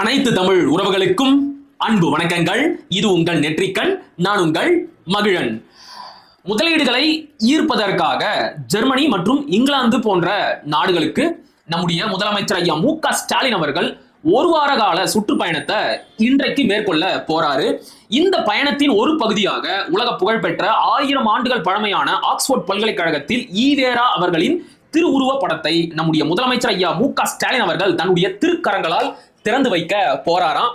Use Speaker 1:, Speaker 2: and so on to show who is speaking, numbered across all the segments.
Speaker 1: அனைத்து தமிழ் உறவுகளுக்கும் அன்பு வணக்கங்கள். இது உங்கள் நெற்றிக்கண் நான் உங்கள் மகிழன். முதலீடுகளை ஈர்ப்பதற்காக ஜெர்மனி மற்றும் இங்கிலாந்து போன்ற நாடுகளுக்கு நம்முடைய முதலமைச்சர் ஐயா மு க ஸ்டாலின் அவர்கள் ஒரு வார கால சுற்றுப்பயணத்தை இன்றைக்கு மேற்கொள்ள போறாரு. இந்த பயணத்தின் ஒரு பகுதியாக உலக புகழ்பெற்ற ஆயிரம் ஆண்டுகள் பழமையான ஆக்ஸ்போர்ட் பல்கலைக்கழகத்தில் ஈவேரா அவர்களின் திருவுருவ படத்தை நம்முடைய முதலமைச்சர் ஐயா மு க ஸ்டாலின் அவர்கள் தன்னுடைய திருக்கரங்களால் திறந்து வைக்க போறாராம்.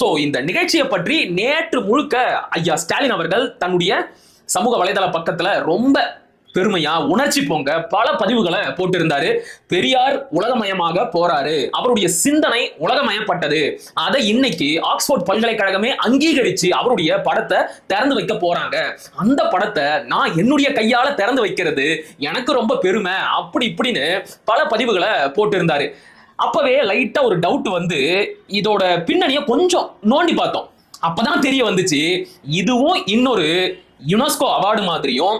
Speaker 1: சோ இந்த நிகழ்ச்சியை பற்றி நேற்று முழுக்க ஐயா ஸ்டாலின் அவர்கள் தன்னுடைய சமூக வலைதள பக்கத்துல ரொம்ப பெருமையா? உணர்ச்சி பொங்க பல பதிவுகளை போட்டிருந்தாரு. பெரியார் உலகமயமாக போறாரு. அவருடைய சிந்தனை உலகமயப்பட்டது. அதை இன்னைக்கு ஆக்ஸ்போர்ட் பல்கலைக்கழகமே அங்கீகரிச்சு அவருடைய படத்தை திறந்து வைக்க போறாங்க. அந்த படத்தை நான் என்னுடைய கையால திறந்து வைக்கிறது எனக்கு ரொம்ப பெருமை. அப்படி இப்படின்னு பல பதிவுகளை போட்டிருந்தாரு. அப்பவே லைட்டா ஒரு டவுட் வந்து இதோட பின்னணியை கொஞ்சம் நோண்டி பார்த்தோம். அப்பதான் தெரிய வந்துச்சு. இதுவும் இன்னொரு யுனெஸ்கோ அவார்டு மாதிரியும்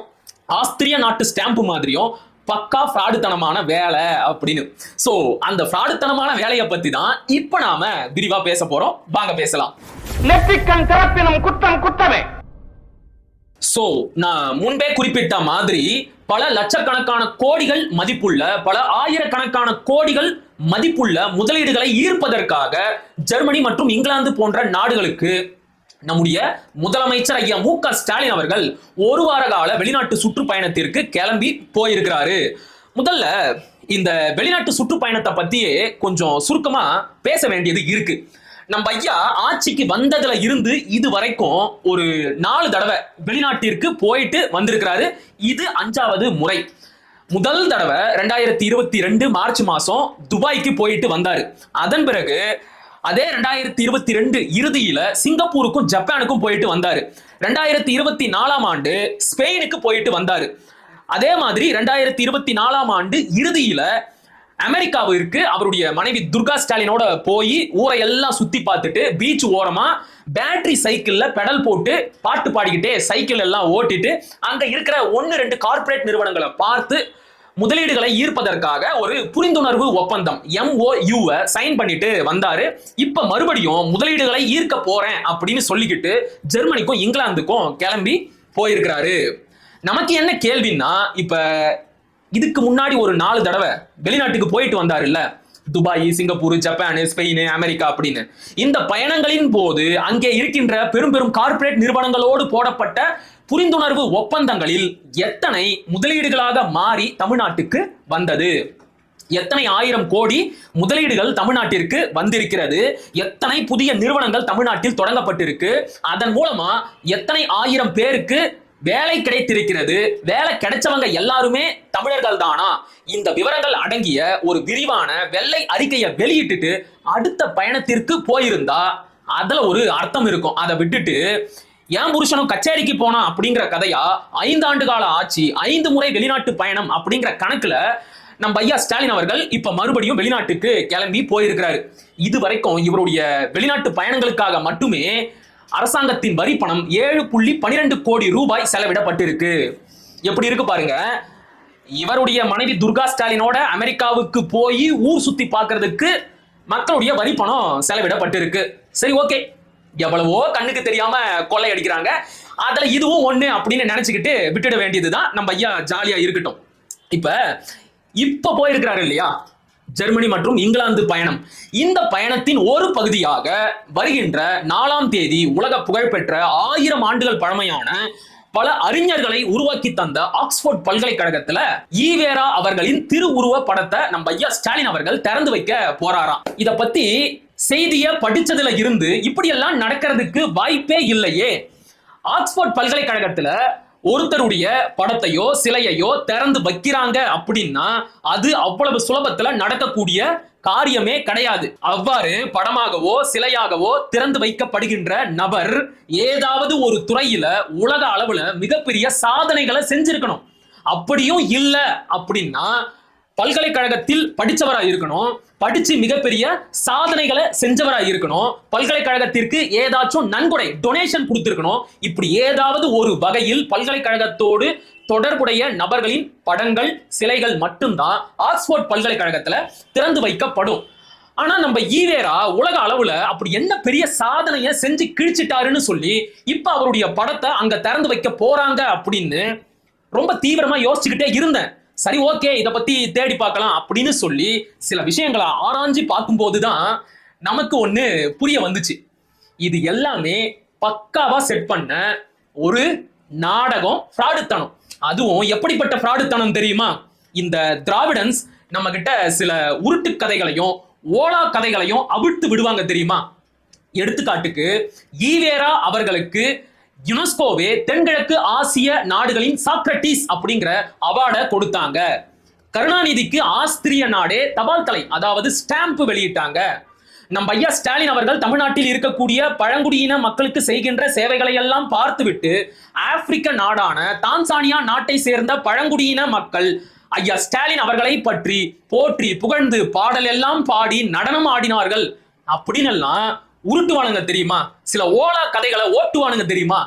Speaker 1: ஆஸ்திரிய நாட்டு ஸ்டாம்ப் மாதிரியும் பக்கா ஃப்ராடுத்தனமான வேலை அப்படின்னு. சோ அந்த ஃப்ராடுத்தனமான வேலையை பத்தி தான் இப்ப நாம விரிவா பேச போறோம். வாங்க பேசலாம்.
Speaker 2: நெற்றிக்கண் திறப்பினும் குற்றம் குற்றமே.
Speaker 1: சோ நான் முன்பே குறிப்பிட்ட மாதிரி பல லட்சக்கணக்கான கோடிகள் மதிப்புள்ள பல ஆயிரக்கணக்கான கோடிகள் மதிப்புள்ள முதலீடுகளை ஈர்ப்பதற்காக ஜெர்மனி மற்றும் இங்கிலாந்து போன்ற நாடுகளுக்கு நம்முடைய முதலமைச்சர் ஐயா மு க ஸ்டாலின் அவர்கள் ஒரு வார கால வெளிநாட்டு சுற்றுப்பயணத்திற்கு கிளம்பி போயிருக்கிறாரு. முதல்ல இந்த வெளிநாட்டு சுற்றுப்பயணத்தை பத்தியே கொஞ்சம் சுருக்கமா பேச வேண்டியது இருக்கு. நம்ம ஐயா ஆட்சிக்கு வந்ததுல இருந்து இது வரைக்கும் ஒரு நாலு தடவை வெளிநாட்டிற்கு போயிட்டு வந்திருக்கிறாரு. இது அஞ்சாவது முறை. முதல் தடவை ரெண்டாயிரத்தி இருபத்தி ரெண்டு மார்ச் மாசம் துபாய்க்கு போயிட்டு வந்தாரு. அதன் பிறகு அதே ரெண்டாயிரத்தி இருபத்தி ரெண்டு இறுதியில சிங்கப்பூருக்கும் ஜப்பானுக்கும் போயிட்டு வந்தாரு. ரெண்டாயிரத்தி இருபத்தி நாலாம் ஆண்டு ஸ்பெயினுக்கு போயிட்டு வந்தாரு. அதே மாதிரி ரெண்டாயிரத்தி இருபத்தி நாலாம் ஆண்டு இறுதியில அமெரிக்காவிற்கு அவருடைய மனைவி துர்கா ஸ்டாலினோட போய் ஊரை எல்லாம் சுத்தி பார்த்துட்டு பீச் ஓரமா பேட்டரி சைக்கிள்ல பெடல் போட்டு பாட்டு பாடிக்கிட்டே சைக்கிள் எல்லாம் ஓட்டிட்டு அங்க இருக்கிற ஒன்னு ரெண்டு கார்ப்பரேட் நிறுவனங்களை பார்த்து முதலீடுகளை ஈர்ப்பதற்காக ஒரு புரிந்துணர்வு ஒப்பந்தம் எம்ஓயூவை சைன் பண்ணிட்டு வந்தாரு. இப்ப மறுபடியும் முதலீடுகளை ஈர்க்க போறேன் அப்படின்னு சொல்லிக்கிட்டு ஜெர்மனிக்கும் இங்கிலாந்துக்கும் கிளம்பி போயிருக்கிறாரு. நமக்கு என்ன கேள்வின்னா இப்ப இதுக்கு முன்னாடி ஒரு நாலு தடவை வெளிநாட்டுக்கு போயிட்டு வந்தாருல்ல. Dubai Singapore Japan Spain America அப்படின்னு. இந்த பயணங்களின் போது அங்கே இருக்கின்ற பெரும் பெரும் கார்ப்பரேட் நிறுவனங்களோடு போடப்பட்ட புரிந்துணர்வு ஒப்பந்தங்களில் எத்தனை முதலீடுகளாக மாறி தமிழ்நாட்டுக்கு வந்தது? எத்தனை ஆயிரம் கோடி முதலீடுகள் தமிழ்நாட்டிற்கு வந்திருக்கிறது? எத்தனை புதிய நிறுவனங்கள் தமிழ்நாட்டில் தொடங்கப்பட்டிருக்கு? அதன் மூலமா எத்தனை ஆயிரம் பேருக்கு வேலை கிடைத்திருக்கிறது. வேலை கிடைச்சவங்க எல்லாருமே தமிழர்கள் தானா? இந்த விவரங்கள் அடங்கிய ஒரு விரிவான வெள்ளை அறிக்கையை வெளியிட்டுட்டு அடுத்த பயணத்திற்கு போயிருந்தா அதுல ஒரு அர்த்தம் இருக்கும். அதை விட்டுட்டு ஏன் புருஷனும் கச்சேரிக்கு போனா? அப்படிங்கிற கதையா? ஐந்தாண்டு கால ஆட்சி ஐந்து முறை வெளிநாட்டு பயணம் அப்படிங்கிற கணக்குல நம்ம ஐயா ஸ்டாலின் அவர்கள் இப்ப மறுபடியும் வெளிநாட்டுக்கு கிளம்பி போயிருக்கிறாரு. இது வரைக்கும் இவருடைய வெளிநாட்டு பயணங்களுக்காக மட்டுமே அரசாங்கத்தின் வரி பணம் ஏழு புள்ளி பனிரெண்டு கோடி ரூபாய் செலவிடப்பட்டிருக்கு. எப்படி இருக்கு பாருங்க. இவருடைய மனைவி துர்கா ஸ்டாலினோட அமெரிக்காவுக்கு போய் ஊர் சுத்தி பார்க்கறதுக்கு மக்களுடைய வரி பணம் செலவிடப்பட்டிருக்கு. சரி ஓகே. எவ்வளவோ கண்ணுக்கு தெரியாம கொள்ளை அடிக்கிறாங்க அதுல இதுவும் ஒண்ணு அப்படின்னு நினைச்சுக்கிட்டு விட்டுட வேண்டியதுதான் நம்ம ஐயா ஜாலியா இருக்கட்டும். இப்ப இப்ப போயிருக்கிறாரு இல்லையா? ஜெர்மனி மற்றும் இங்கிலாந்து பயணம். இந்த பயணத்தின் ஒரு பகுதியாக வருகின்ற நாலாம் தேதி உலக புகழ்பெற்ற ஆயிரம் ஆண்டுகள் பழமையான பல அறிஞர்களை உருவாக்கி தந்த ஆக்ஸ்போர்ட் பல்கலைக்கழகத்துல ஈவேரா அவர்களின் திருவுருவ படத்தை நம்ம ஐயா ஸ்டாலின் அவர்கள் திறந்து வைக்க போறாராம். இத பத்தி செய்திய படிச்சதுல இருந்து இப்படியெல்லாம் நடக்கிறதுக்கு வாய்ப்பே இல்லையே. ஆக்ஸ்போர்ட் பல்கலைக்கழகத்துல ஒருத்தருடைய படத்தையோ சிலையையோ திறந்து வைக்கிறாங்க அப்படின்னா அது அவ்வளவு சுலபத்துல நடக்கக்கூடிய காரியமே கிடையாது. அவ்வாறு படமாகவோ சிலையாகவோ திறந்து வைக்கப்படுகின்ற நபர் ஏதாவது ஒரு துறையில உலக அளவுல மிகப்பெரிய சாதனைகளை செஞ்சிருக்கணும். அப்படியும் இல்லை அப்படின்னா பல்கலைக்கழகத்தில் படித்தவரா இருக்கணும். படிச்சு மிகப்பெரிய சாதனைகளை செஞ்சவரா இருக்கணும். பல்கலைக்கழகத்திற்கு ஏதாச்சும் நன்கொடை டொனேஷன் கொடுத்திருக்கணும். இப்படி ஏதாவது ஒரு வகையில் பல்கலைக்கழகத்தோடு தொடர்புடைய நபர்களின் படங்கள் சிலைகள் மட்டும்தான் ஆக்ஸ்போர்ட் பல்கலைக்கழகத்துல திறந்து வைக்கப்படும். ஆனா நம்ம ஈவேரா உலக அளவுல அப்படி என்ன பெரிய சாதனையை செஞ்சு கிழிச்சிட்டாருன்னு சொல்லி இப்ப அவருடைய படத்தை அங்க திறந்து வைக்க போறாங்க அப்படின்னு ரொம்ப தீவிரமா யோசிச்சுக்கிட்டே இருந்தேன். சரி ஓகே இதை பத்தி தேடி பார்க்கலாம் அப்படின்னு சொல்லி சில விஷயங்களை ஆராய்ஞ்சு பார்க்கும்போது தான் நமக்கு ஒண்ணு புரிய வந்துச்சு. இது எல்லாமே பக்காவா செட் பண்ண ஒரு நாடகம் ஃப்ராடுத்தனம். அதுவும் எப்படிப்பட்ட ஃப்ராடுத்தனம் தெரியுமா? இந்த திராவிடன்ஸ் நம்ம கிட்ட சில உருட்டு கதைகளையும் ஓலா கதைகளையும் அவிழ்த்து விடுவாங்க தெரியுமா? எடுத்துக்காட்டுக்கு ஈவேரா அவர்களுக்கு யுனெஸ்கோவே தென்கிழக்கு ஆசிய நாடுகளின் சாக்ரட்டிஸ் அப்படிங்கிற அவார்டை கொடுத்தாங்க. கருணாநிதிக்கு ஆஸ்திரிய நாடே தபால் தலை அதாவது ஸ்டாம்ப் வெளியிட்டாங்க. நம்ம ஐயா ஸ்டாலின் அவர்கள் தமிழ்நாட்டில் இருக்கக்கூடிய பழங்குடியின மக்களுக்கு செய்கின்ற சேவைகளை எல்லாம் பார்த்துவிட்டு ஆப்பிரிக்க நாடான தான்சானியா நாட்டை சேர்ந்த பழங்குடியின மக்கள் ஐயா ஸ்டாலின் அவர்களை பற்றி போற்றி புகழ்ந்து பாடல் எல்லாம் பாடி நடனம் ஆடினார்கள். அப்படின்னு எல்லாம் உருட்டுவானுங்க தெரியுமா? சில ஓலா கதைகளை ஓட்டுவானுங்க தெரியுமா?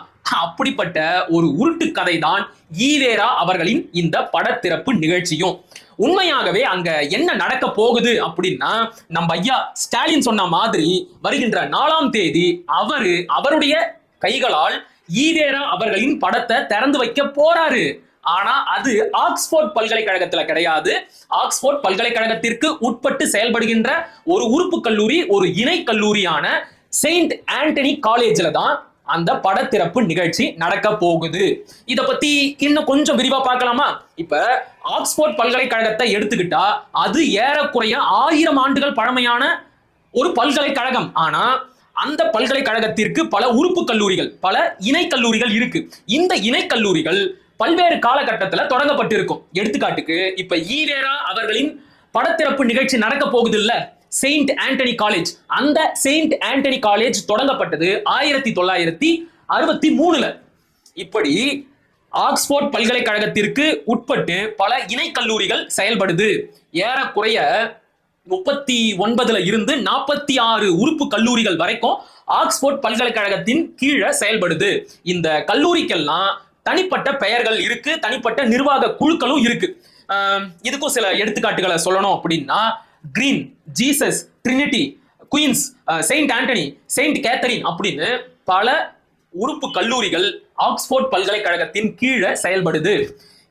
Speaker 1: அப்படிப்பட்ட ஒரு உருட்டு கதை தான் ஈவேரா அவர்களின் இந்த படத்திறப்பு நிகழ்ச்சியும். உண்மையாகவே அங்க என்ன நடக்க போகுது அப்படின்னா நம்ம ஐயா ஸ்டாலின் சொன்ன மாதிரி வருகின்ற நாலாம் தேதி அவரு அவருடைய கைகளால் ஈவேரா அவர்களின் படத்தை திறந்து வைக்க போறாரு. ஆனா அது ஆக்ஸ்போர்ட் பல்கலைக்கழகத்துல கிடையாது. ஆக்ஸ்போர்ட் பல்கலைக்கழகத்திற்கு உட்பட்டு செயல்படுகின்ற ஒரு உறுப்பு கல்லூரி ஒரு இணை கல்லூரியான செயின்ட் ஆண்டனி காலேஜ்ல தான் அந்த படத்திறப்பு நிகழ்ச்சி நடக்க போகுது. இத பத்தி இன்னும் கொஞ்சம் விரிவா பார்க்கலாமா? இப்ப ஆக்ஸ்போர்ட் பல்கலைக்கழகத்தை எடுத்துக்கிட்டா அது ஏறக்குறைய ஆயிரம் ஆண்டுகள் பழமையான ஒரு பல்கலைக்கழகம். ஆனா அந்த பல்கலைக்கழகத்திற்கு பல உறுப்பு கல்லூரிகள் பல இணை கல்லூரிகள் இருக்கு. இந்த இணை கல்லூரிகள் பல்வேறு காலகட்டத்துல தொடங்கப்பட்டிருக்கும். எடுத்துக்காட்டுக்கு இப்ப ஈவேரா அவர்களின் படத்திறப்பு நிகழ்ச்சி நடக்க போகுது இல்ல செயின்ட் ஆண்டனி காலேஜ். அந்த செயின்ட் ஆண்டனி காலேஜ் தொடங்கப்பட்டது ஆயிரத்தி தொள்ளாயிரத்தி அறுபத்தி மூணுல. இப்படி ஆக்ஸ்போர்ட் பல்கலைக்கழகத்திற்கு உட்பட்டு பல இணை கல்லூரிகள் செயல்படுது. ஏறக்குறைய முப்பத்தி ஒன்பதுல இருந்து நாற்பத்தி ஆறு உறுப்பு கல்லூரிகள் வரைக்கும் ஆக்ஸ்போர்ட் பல்கலைக்கழகத்தின் கீழே செயல்படுது. இந்த கல்லூரிக்கெல்லாம் தனிப்பட்ட பெயர்கள் இருக்கு தனிப்பட்ட நிர்வாக குழுக்களும் இருக்கு. இதுக்கும் சில எடுத்துக்காட்டுகளை சொல்லணும் அப்படின்னா Green Jesus Trinity Queens Saint Antony Saint Catherine அப்படின்னு பல உறுப்பு கல்லூரிகள் ஆக்ஸ்போர்ட் பல்கலைக்கழகத்தின் கீழே செயல்படுது.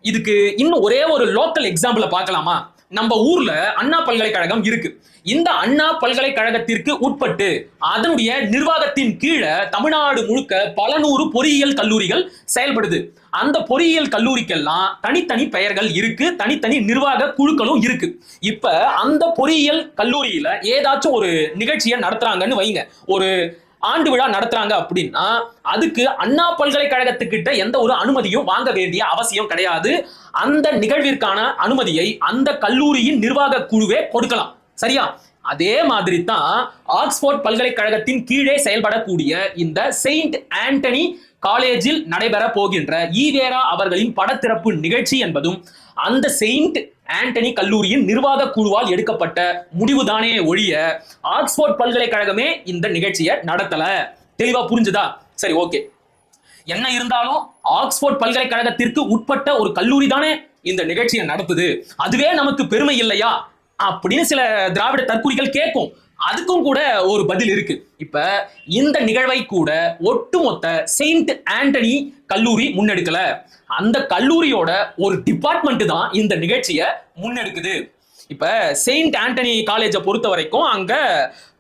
Speaker 1: இதுக்கு இன்னும் ஒரே ஒரு லோக்கல் எக்ஸாம்பிளை பார்க்கலாமா? நம்ம ஊர்ல அண்ணா பல்கலைக்கழகம் இருக்கு. இந்த அண்ணா பல்கலைக்கழகத்திற்கு உட்பட்டு அதனுடைய நிர்வாகத்தின் கீழே தமிழ்நாடு முழுக்க பல நூறு பொறியியல் கல்லூரிகள் செயல்படுது. அந்த பொறியியல் கல்லூரிக்கெல்லாம் தனித்தனி பெயர்கள் இருக்கு தனித்தனி நிர்வாக குழுக்களும் இருக்கு. இப்ப அந்த பொறியியல் கல்லூரியில ஏதாச்சும் ஒரு நிகழ்ச்சியை நடத்துறாங்கன்னு வைங்க. ஒரு ஆண்டு விழா நடத்துறாங்க அப்படின்னா அதுக்கு அண்ணா பல்கலைக்கழகத்துக்கிட்ட எந்த ஒரு அனுமதியும் வாங்க வேண்டிய அவசியம் கிடையாது. அந்த நிகழ்விற்கான அனுமதியை அந்த கல்லூரியின் நிர்வாக குழுவே கொடுக்கலாம். சரியா? அதே மாதிரி தான் ஆக்ஸ்போர்ட் பல்கலைக்கழகத்தின் கீழே செயல்படக்கூடிய இந்த செயின்ட் ஆண்டனி காலேஜில் நடைபெற போகின்ற ஈவேரா அவர்களின் படத்திறப்பு நிகழ்ச்சி என்பதும் அந்த செயின்ட் ஆண்டனி கல்லூரியின் நிர்வாக குழுவால் எடுக்கப்பட்ட முடிவுதானே ஒழிய ஆக்ஸ்போர்ட் பல்கலைக்கழகமே இந்த நிகழ்ச்சியை நடத்தல. தெளிவா புரிஞ்சுதா? சரி ஓகே. என்ன இருந்தாலும் ஆக்ஸ்போர்ட் பல்கலைக்கழகத்திற்கு உட்பட்ட ஒரு கல்லூரி தானே இந்த நிகழ்ச்சியை நடத்துது. அதுவே நமக்கு பெருமை இல்லையா? அப்படின்னு சில திராவிட தற்கொலைகள் கேட்கும். அதுக்கும் கூட ஒரு பதில் இருக்கு. இப்ப இந்த நிகழ்வை கூட ஒட்டுமொத்த செயின்ட் ஆண்டனி கல்லூரி முன்னெடுக்கல. அந்த கல்லூரியோட ஒரு டிபார்ட்மெண்ட் தான் இந்த நிகழ்ச்சியை முன்னெடுக்குது. இப்ப செயின்ட் ஆண்டனி காலேஜை பொறுத்த வரைக்கும் அங்க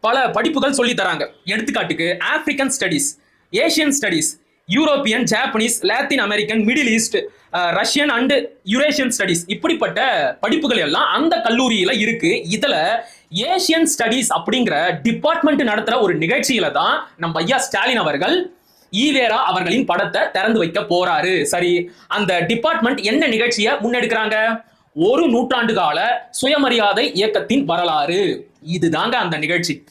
Speaker 1: பல படிப்புகள் சொல்லி தராங்க. எடுத்துக்காட்டுக்கு African studies Asian studies European Japanese Latin American Middle East Russian and Eurasian studies இப்படிப்பட்ட படிப்புகள் எல்லாம் அந்த கல்லூரியில இருக்கு. இதுல ஏஷியன் ஸ்டடீஸ் அப்படிங்கிற டிபார்ட்மெண்ட் நடத்துற ஒரு நிகழ்ச்சியில தான் நம்ம ஐயா ஸ்டாலின் அவர்கள் ஈவேரா அவர்களின் படத்தை திறந்து வைக்க போறாரு. சரி அந்த டிபார்ட்மெண்ட் என்ன நிகழ்ச்சியை முன்னெடுக்கிறாங்க? ஒரு நூற்றாண்டு கால சுயமரியாதை இயக்கத்தின் வரலாறு. இதுதாங்க அந்த நிகழ்ச்சி.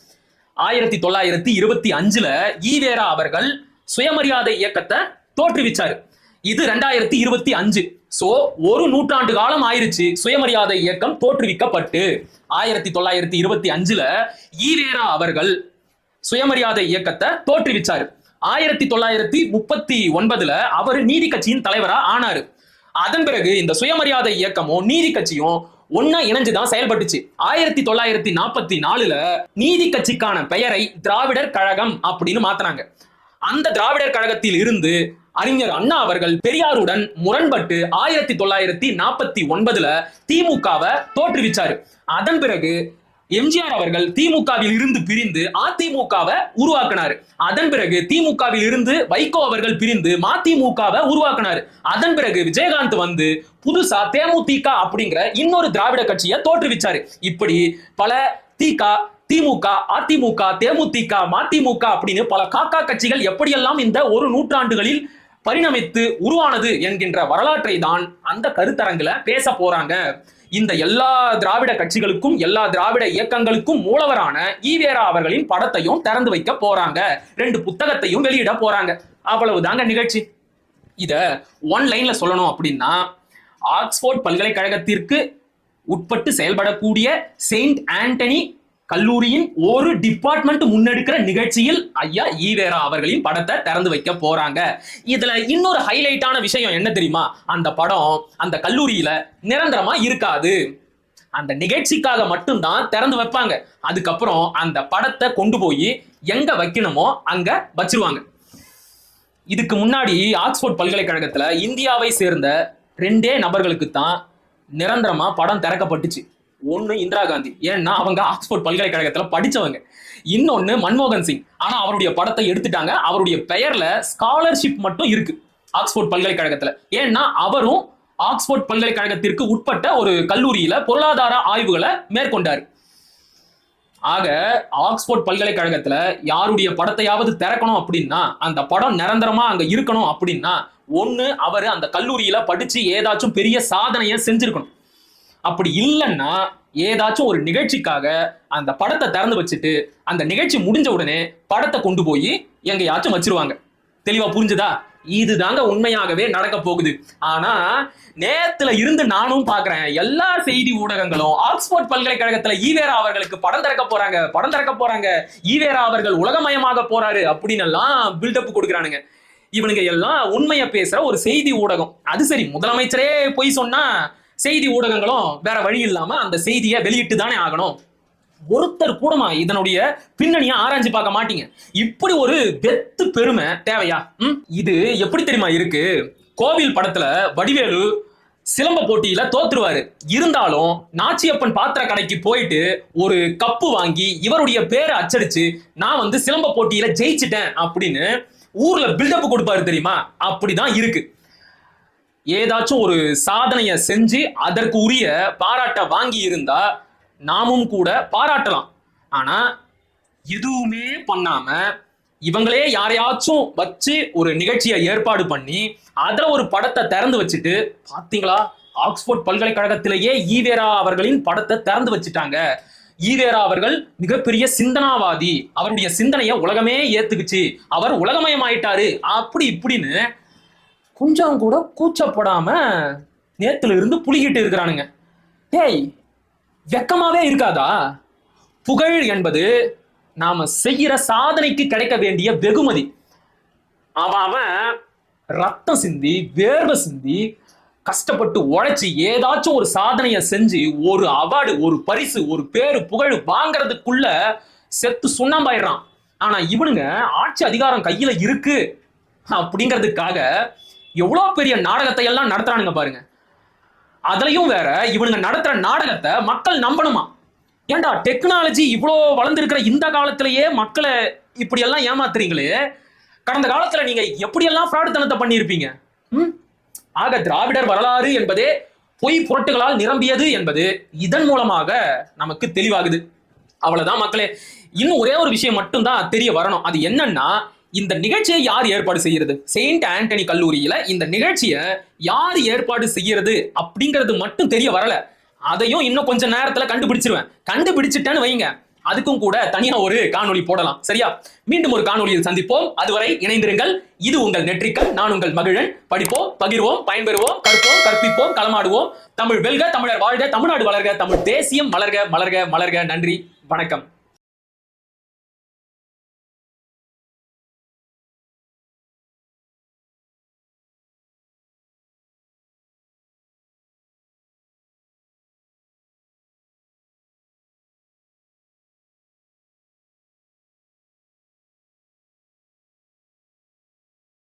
Speaker 1: ஆயிரத்தி தொள்ளாயிரத்தி இருபத்தி அஞ்சுல ஈவேரா அவர்கள் சுயமரியாதை இயக்கத்தை தோற்றுவிச்சாரு. இது ரெண்டாயிரத்தி இருபத்தி அஞ்சு. சோ ஒரு நூற்றாண்டு காலம் ஆயிருச்சு சுயமரியாதை இயக்கம் தோற்றுவிக்கப்பட்டு. ஆயிரத்தி தொள்ளாயிரத்தி இருபத்தி அஞ்சுல ஈவேரா அவர்கள் சுயமரியாதை இயக்கத்தை தோற்றுவிச்சாரு. ஆயிரத்தி தொள்ளாயிரத்தி முப்பத்தி ஒன்பதுல அவர் நீதி கட்சியின் தலைவரா ஆனாரு. அதன் பிறகு இந்த சுயமரியாதை இயக்கமும் நீதி கட்சியும் ஒன்னா இணைஞ்சுதான் செயல்பட்டுச்சு. ஆயிரத்தி தொள்ளாயிரத்தி நாற்பத்தி நாலுல நீதி கட்சிக்கான பெயரை திராவிடர் கழகம் அப்படின்னு மாத்தினாங்க. அந்த திராவிடர் கழகத்தில் இருந்து அறிஞர் அண்ணா அவர்கள் பெரியாருடன் முரண்பட்டு ஆயிரத்தி தொள்ளாயிரத்தி நாற்பத்தி ஒன்பதுல திமுகவை தோற்றுவிச்சாரு. அதன் பிறகு எம்ஜிஆர் அவர்கள் திமுகவில் இருந்து பிரிந்து அதிமுகவை உருவாக்கினார். அதன் பிறகு திமுகவில் இருந்து வைகோ அவர்கள் பிரிந்து மதிமுகவை உருவாக்கினார். அதன் பிறகு விஜயகாந்த் வந்து புதுசா தேமுதிக அப்படிங்கிற இன்னொரு திராவிட கட்சியை தோற்றுவிச்சாரு. இப்படி பல திக திமுக அதிமுக தேமுதிக மதிமுக அப்படின்னு பல காக்கா கட்சிகள் எப்படியெல்லாம் இந்த ஒரு நூற்றாண்டுகளில் பரிணமித்து உருவானது என்கின்ற வரலாற்றை தான் அந்த கருத்தரங்குல பேச போறாங்க. இந்த எல்லா திராவிட கட்சிகளுக்கும் எல்லா திராவிட இயக்கங்களுக்கும் மூலவரான ஈவேரா அவர்களின் படத்தையும் திறந்து வைக்க போறாங்க. ரெண்டு புத்தகத்தையும் வெளியிட போறாங்க. அவ்வளவுதாங்க நிகழ்ச்சி. இத ஒன் லைன்ல சொல்லணும் அப்படின்னா ஆக்ஸ்போர்ட் பல்கலைக்கழகத்திற்கு உட்பட்டு செயல்படக்கூடிய செயின்ட் ஆண்டனி கல்லூரியின் ஒரு டிபார்ட்மெண்ட் முன்னெடுக்கிற நிகழ்ச்சியில் ஐயா ஈவேரா அவர்களின் படத்தை திறந்து வைக்க போறாங்க. இதுல இன்னொரு ஹைலைட்டான விஷயம் என்ன தெரியுமா? அந்த படம் அந்த கல்லூரியில நிரந்தரமா இருக்காது. அந்த நிகழ்ச்சிக்காக மட்டும்தான் திறந்து வைப்பாங்க. அதுக்கப்புறம் அந்த படத்தை கொண்டு போய் எங்க வைக்கணுமோ அங்க வச்சிருவாங்க. இதுக்கு முன்னாடி ஆக்ஸ்போர்ட் பல்கலைக்கழகத்துல இந்தியாவை சேர்ந்த ரெண்டே நபர்களுக்கு தான் நிரந்தரமா படம் திறக்கப்பட்டுச்சு. ஒன்னு இந்திரா காந்தி. ஏன்னா அவங்க ஆக்ஸ்போர்ட் பல்கலைக்கழகத்துல படிச்சவங்க. இன்னொன்னு மன்மோகன் சிங். ஆனா அவருடைய படத்தை எடுத்துட்டாங்க. அவருடைய பெயர்ல ஸ்காலர்ஷிப் மட்டும் இருக்கு ஆக்ஸ்போர்ட் பல்கலைக்கழகத்துல. ஏன்னா அவரும் ஆக்ஸ்போர்ட் பல்கலைக்கழகத்திற்கு உட்பட்ட ஒரு கல்லூரியில பொருளாதார ஆய்வுகளை மேற்கொண்டார். ஆக ஆக்ஸ்போர்ட் பல்கலைக்கழகத்துல யாருடைய படத்தையாவது திறக்கணும் அப்படின்னா அந்த படம் நிரந்தரமா அங்க இருக்கணும் அப்படின்னா ஒன்னு அவர் அந்த கல்லூரியில படிச்சு ஏதாச்சும் பெரிய சாதனையை செஞ்சிருக்கணும். அப்படி இல்லைன்னா ஏதாச்சும் ஒரு நிகழ்ச்சிக்காக அந்த படத்தை திறந்து வச்சுட்டு அந்த நிகழ்ச்சி முடிஞ்ச உடனே படத்தை கொண்டு போய் எங்கேயாச்சும் வச்சிருவாங்க. தெளிவா புரிஞ்சுதா? இதுதாங்க உண்மையாகவே நடக்க போகுது. ஆனா நேத்துல இருந்து நானும் பாக்குறேன் எல்லா செய்தி ஊடகங்களும் ஆக்ஸ்போர்ட் பல்கலைக்கழகத்துல ஈவேரா அவர்களுக்கு படம் திறக்க போறாங்க படம் திறக்க போறாங்க ஈவேரா அவர்கள் உலகமயமாக போறாரு அப்படின்னு எல்லாம் பில்டப் கொடுக்குறானுங்க. இவனுங்க எல்லாம் உண்மையை பேசுற ஒரு செய்தி ஊடகம். அது சரி முதலமைச்சரே பொய் சொன்னா செய்தி ஊடகங்களும் வேற வழி இல்லாம அந்த செய்தியை வெளியிட்டு தானே ஆகணும். ஒருத்தர் கூடமா இதனுடைய பின்னணியை ஆராய்ஞ்சு பார்க்க மாட்டீங்க. இப்படி ஒரு வெத்து பெருமை தேவையா? ம்? இது எப்படி தெரியுமா இருக்கு? கோவில் படத்துல வடிவேலு சிலம்ப போட்டியில தோத்துருவாரு. இருந்தாலும் நாச்சியப்பன் பாத்திர கடைக்கு போயிட்டு ஒரு கப்பு வாங்கி இவருடைய பேரை அச்சடிச்சு நான் வந்து சிலம்ப போட்டியில ஜெயிச்சிட்டேன் அப்படின்னு ஊர்ல பில்டப் கொடுப்பாரு தெரியுமா? அப்படிதான் இருக்கு. ஏதாச்சும் ஒரு சாதனையை செஞ்சு அதற்கு உரிய பாராட்ட வாங்கி இருந்தா நாமும் கூட பாராட்டலாம். ஆனா எதுவுமே பண்ணாம இவங்களே யாரையாச்சும் வச்சு ஒரு நிகழ்ச்சியை ஏற்பாடு பண்ணி அதுல ஒரு படத்தை திறந்து வச்சுட்டு பாத்தீங்களா? ஆக்ஸ்போர்ட் பல்கலைக்கழகத்திலேயே ஈவேரா அவர்களின் படத்தை திறந்து வச்சுட்டாங்க. ஈவேரா அவர்கள் மிகப்பெரிய சிந்தனாவாதி. அவருடைய சிந்தனையை உலகமே ஏத்துக்குச்சு. அவர் உலகமயமாயிட்டாரு. அப்படி இப்படின்னு கொஞ்சம் கூட கூச்சப்படாம நேத்துல இருந்து புலிகிட்டு இருக்கிறானுங்க. டேய் வெக்கமாவே இருக்காதா? புகழ் என்பது நாம செய்யற சாதனைக்கு கிடைக்க வேண்டிய வெகுமதி. அவன் அவன் ரத்தம் சிந்தி வேர்வை சிந்தி கஷ்டப்பட்டு உழைச்சி ஏதாச்சும் ஒரு சாதனையை செஞ்சு ஒரு அவார்டு ஒரு பரிசு ஒரு பேரு புகழ் வாங்குறதுக்குள்ள செத்து சுண்ணாம்பாயிடுறான். ஆனா இவனுங்க ஆட்சி அதிகாரம் கையில இருக்கு. அப்படிங்கிறதுக்காக எவ்வளோ பெரிய நாடகத்தை எல்லாம் நடத்துறானுங்க பாருங்க. அதுலயும் வேற இவனுங்க நடத்துற நாடகத்தை மக்கள் நம்பணுமா? ஏன்டா டெக்னாலஜி இவ்வளோ வளர்ந்துருக்கிற இந்த காலத்திலேயே மக்களை இப்படியெல்லாம் ஏமாத்துறீங்களே? கடந்த காலத்துல நீங்க எப்படியெல்லாம் ஃப்ராடுத்தனத்தை பண்ணியிருப்பீங்க? ம்? ஆக திராவிடர் வரலாறு என்பதே பொய் புரட்டுகளால் நிரம்பியது என்பது இதன் மூலமாக நமக்கு தெளிவாகுது. அவ்வளவுதான் மக்களே. இன்னும் ஒரே ஒரு விஷயம் மட்டும்தான் தெரிய வரணும். அது என்னன்னா இந்த நிகழ்ச்சியை யார் ஏற்பாடு செய்யறது செயின்ட் ஆண்டனி கல்லூரியில இந்த நிகழ்ச்சியை யார் ஏற்பாடு செய்யறது அப்படிங்கிறது மட்டும் தெரிய வரல. அதையும் இன்னும் கொஞ்சம் நேரத்துல கண்டுபிடிச்சிருவேன். கண்டுபிடிச்சிட்டேன்னு வைங்க. அதுக்கும் கூட தனியா ஒரு காணொலி போடலாம். சரியா? மீண்டும் ஒரு காணொலியில் சந்திப்போம். அதுவரை இணைந்திருங்கள். இது உங்கள் நெற்றிக்கல் நான் உங்கள் மகிழன். படிப்போம் பகிர்வோம் பயன்பெறுவோம் கற்போம் கற்பிப்போம் களமாடுவோம். தமிழ் வெல்க தமிழர் வாழ்க தமிழ்நாடு வளர்க தமிழ் தேசியம் வளர்க மலர்க மலர்க. நன்றி. வணக்கம்.